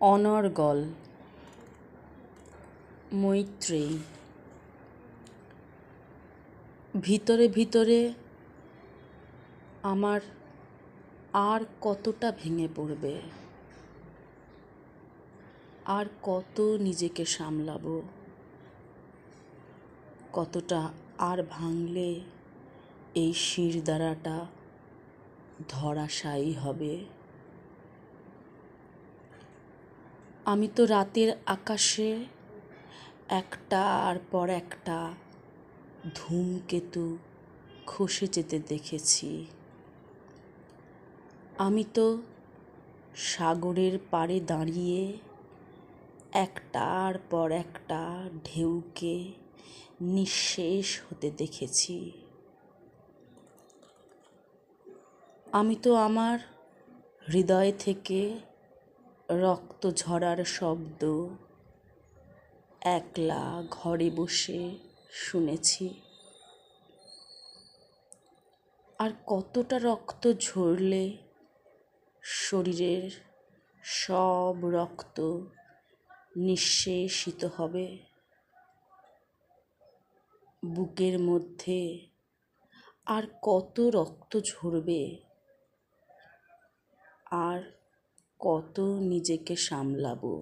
অনর্গল মৈত্রেয়ী। ভিতরে ভিতরে আমার আর কতটা ভেঙে পড়বে? আর কত নিজেকে সামলাবো? কতটা আর ভাঙলে এই শিরদাঁড়াটা ধরাশায়ী হবে? আমি তো রাতের আকাশে একটার পর একটা ধূমকেতু খসে যেতে দেখেছি। আমি তো সাগরের পাড়ে দাঁড়িয়ে একটার পর একটা ঢেউকে নিঃশেষ হতে দেখেছি। আমি তো আমার হৃদয় থেকে রক্ত ঝরার শব্দ একলা ঘরে বসে শুনেছি। আর কতটা রক্ত ঝরলে শরীরের সব রক্ত নিঃশেষিত হবে। বুকের মধ্যে আর কত রক্ত ঝরবে? আর কত নিজেকে সামলাবো?